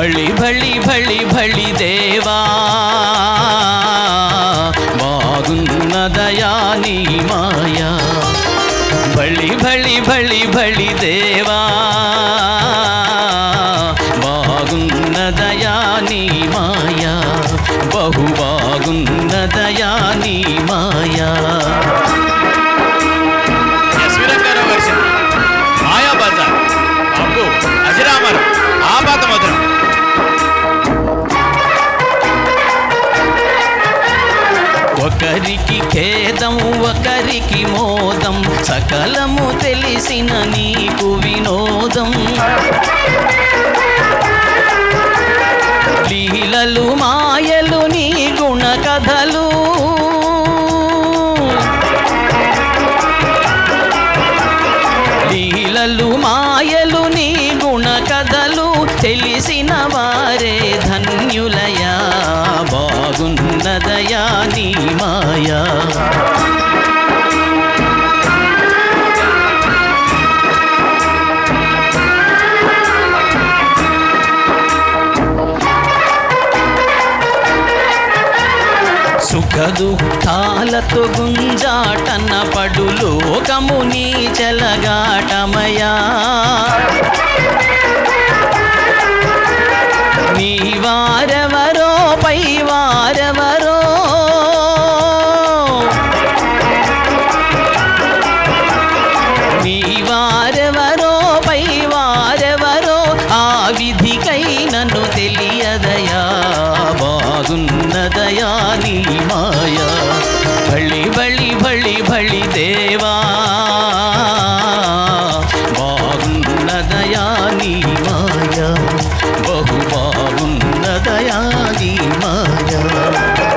భళి భళి భళి భళి దేవా బాగున్నదయా నీ మాయా భళి భళి భళి భళి దేవా బాగున్నదయా నీ మాయా బహు బాగున్నదయా నీ మాయా ఒకరికి ఖేదం ఒకరికి మోదం. సకలము తెలిసిన నీకు వినోదం. లీలలు మాయలు నీ గుణ కథలు. లీలలు మాయలు తెలిసిన వారే ధన్యులయా బాగున్నదయా నీ మాయా. సుఖ దుఃఖాలతో గుంజాటన పడు లోకము నీ చెలగాటమయా. బాగున్నదయా నీ మాయా బళి బళి బళి బళి దేవా బాగున్నదయా నీ మాయా బహు బాగున్నదయా నీ మాయా